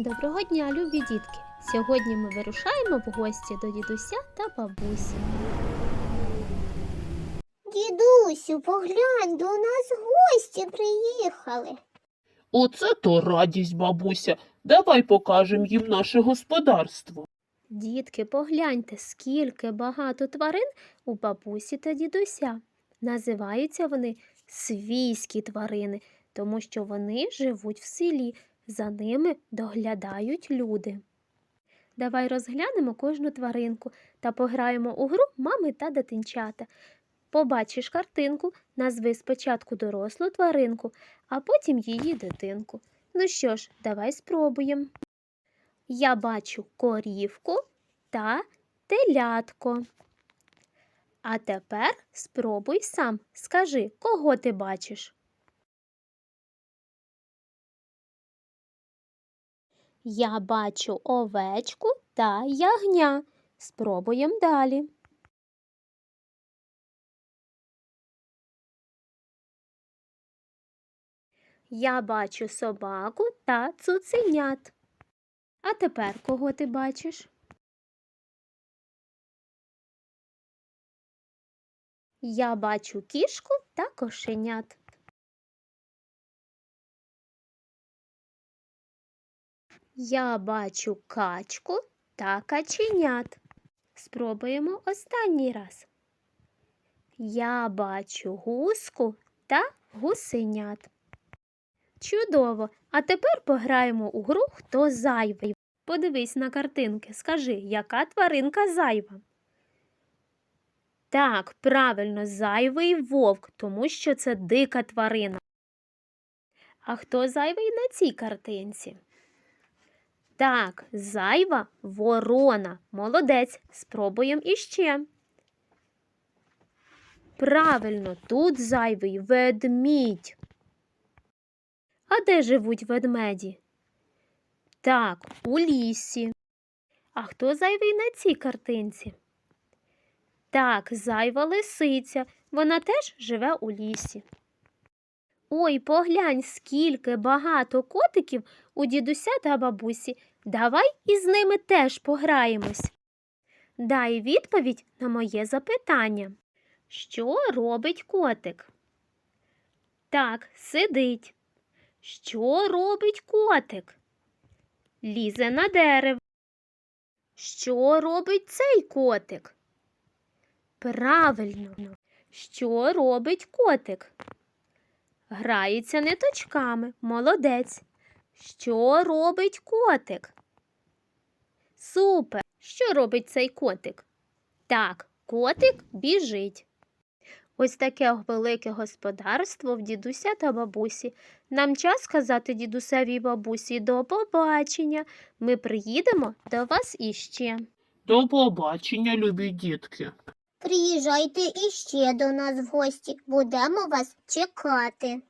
Доброго дня, любі дітки! Сьогодні ми вирушаємо в гості до дідуся та бабусі. Дідусю, поглянь, до нас гості приїхали. Оце то радість, бабуся. Давай покажемо їм наше господарство. Дітки, погляньте, скільки багато тварин у бабусі та дідуся. Називаються вони свійські тварини, тому що вони живуть в селі, за ними доглядають люди. Давай розглянемо кожну тваринку та пограємо у гру мами та дитинчата. Побачиш картинку, назви спочатку дорослу тваринку, а потім її дитинку. Ну що ж, давай спробуємо. Я бачу корівку та телятко. А тепер спробуй сам. Скажи, кого ти бачиш? Я бачу овечку та ягня. Спробуємо далі. Я бачу собаку та цуценят. А тепер кого ти бачиш? Я бачу кішку та кошенят. Я бачу качку та каченят. Спробуємо останній раз. Я бачу гуску та гусенят. Чудово! А тепер пограємо у гру Хто зайвий. Подивись на картинки, скажи, яка тваринка зайва? Так, правильно, зайвий вовк, тому що це дика тварина. А хто зайвий на цій картинці? Так, зайва ворона. Молодець. Спробуємо іще. Правильно, тут зайвий ведмідь. А де живуть ведмеді? Так, у лісі. А хто зайвий на цій картинці? Так, зайва лисиця. Вона теж живе у лісі. Ой, поглянь, скільки багато котиків у дідуся та бабусі. Давай із ними теж пограємось. Дай відповідь на моє запитання. Що робить котик? Так, сидить. Що робить котик? Лізе на дерево. Що робить цей котик? Правильно. Що робить котик? Грається ниточками. Молодець. Що робить котик? Супер. Що робить цей котик? Так, котик біжить. Ось таке велике господарство в дідуся та бабусі. Нам час сказати дідусеві бабусі до побачення. Ми приїдемо до вас іще. До побачення, любі дітки. Приїжджайте іще до нас в гості, будемо вас чекати.